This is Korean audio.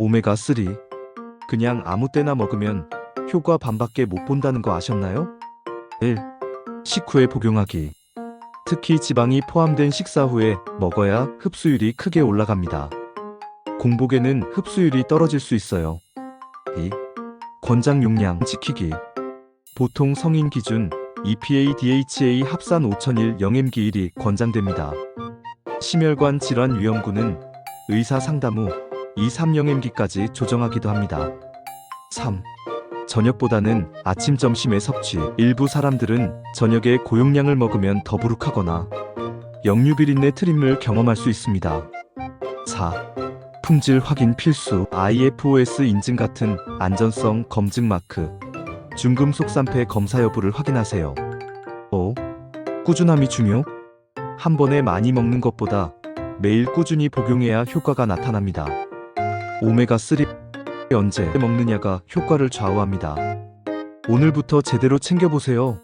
오메가3 그냥 아무 때나 먹으면 효과 반밖에 못 본다는 거 아셨나요? 1. 식후에 복용하기 특히 지방이 포함된 식사 후에 먹어야 흡수율이 크게 올라갑니다. 공복에는 흡수율이 떨어질 수 있어요. 2. 권장 용량 지키기 보통 성인 기준 EPA DHA 합산 5001 영엠기1이 권장됩니다. 심혈관 질환 위험군은 의사 상담 후 2, 3영엠기까지 조정하기도 합니다. 3. 저녁보다는 아침 점심에 섭취. 일부 사람들은 저녁에 고용량을 먹으면 더부룩하거나 역류 비린내 트림을 경험할 수 있습니다. 4. 품질 확인 필수. IFOS 인증 같은 안전성 검증 마크. 중금속 산패 검사 여부를 확인하세요. 5. 꾸준함이 중요. 한 번에 많이 먹는 것보다 매일 꾸준히 복용해야 효과가 나타납니다. 오메가3 언제 먹느냐가 효과를 좌우합니다. 오늘부터 제대로 챙겨보세요.